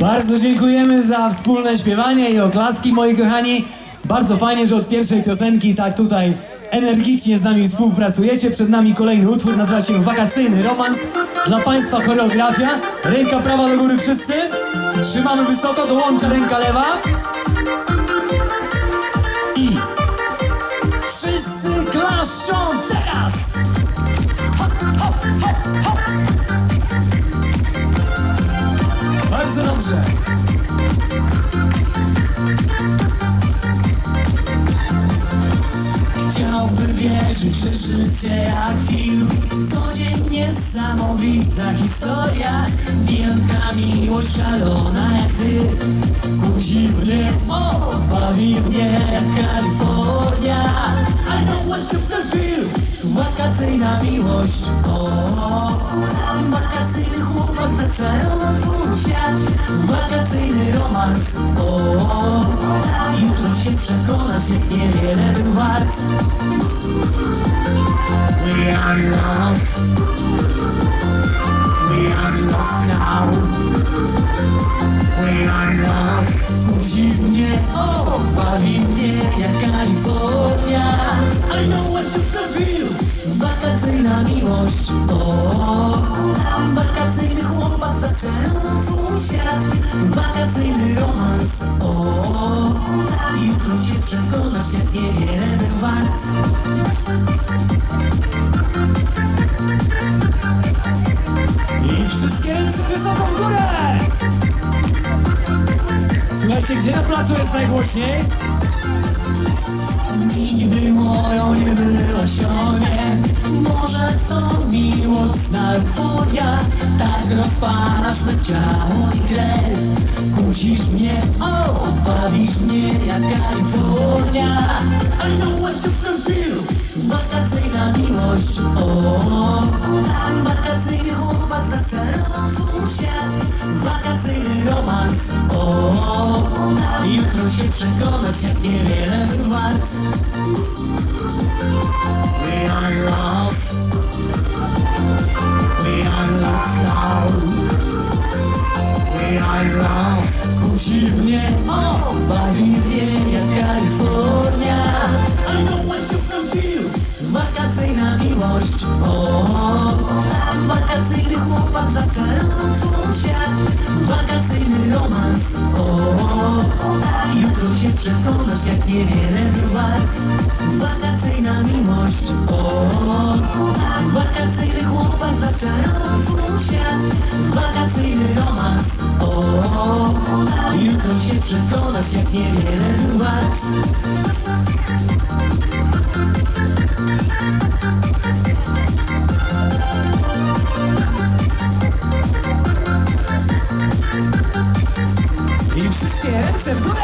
Bardzo dziękujemy za wspólne śpiewanie i oklaski, moi kochani. Bardzo fajnie, że od pierwszej piosenki tak tutaj energicznie z nami współpracujecie. Przed nami kolejny utwór, nazywa się Wakacyjny Romans. Dla Państwa choreografia. Ręka prawa do góry wszyscy. Trzymamy wysoko, dołącza ręka lewa. I wszyscy klaszczą wierzyć, że życie jak film. Codziennie niesamowita historia. Wielka miłość szalona jak ty. Kusi mnie, o, bawi mnie jak Kalifornia. I know what you feel Wakacyjna miłość, o Wakacyjny chłopak zaczarował twój świat. Wakacyjny romans, o Jutro się przekonasz jak niewiele był wart. We are love. We are love now. We are love. Musi mnie, o, bawi mnie jak Kalifornia. I know what you feel Wakacyjna miłość, o. Wakacyjny przekonasz jak niewiele wart. I wszystkie ręce wysoko w górę! Słuchajcie, gdzie na placu jest najgłośniej? Nigdy moją nie byłaś Może to miłosna euforia Tak rozpalasz me ciało i krew. Kusisz mnie, o, bawisz mnie jak Kalifornia I know what you can feel Wakacyjna miłość, o Wakacyjny chłopak zaczarował świat. Wakacyjny romans, o Jutro się przekonasz jak niewiele był wart. We are love. We are love now. We are love. Kusi mnie, o, bawi mnie jak miłość, o Wakacyjny chłopak zaczarował twój świat. Wakacyjny romans, o Jutro się przekonasz jak niewiele wart. Wakacyjna miłość, o Wakacyjny chłopak zaczarował świat. Wakacyjny romans, o Jutro się przekonasz jak niewiele wart I wszystkie ręce w górę!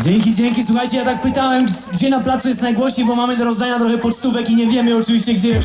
Dzięki, dzięki. Słuchajcie, ja tak pytałem, gdzie na placu jest najgłośniej, bo mamy do rozdania trochę pocztówek i nie wiemy oczywiście, gdzie je.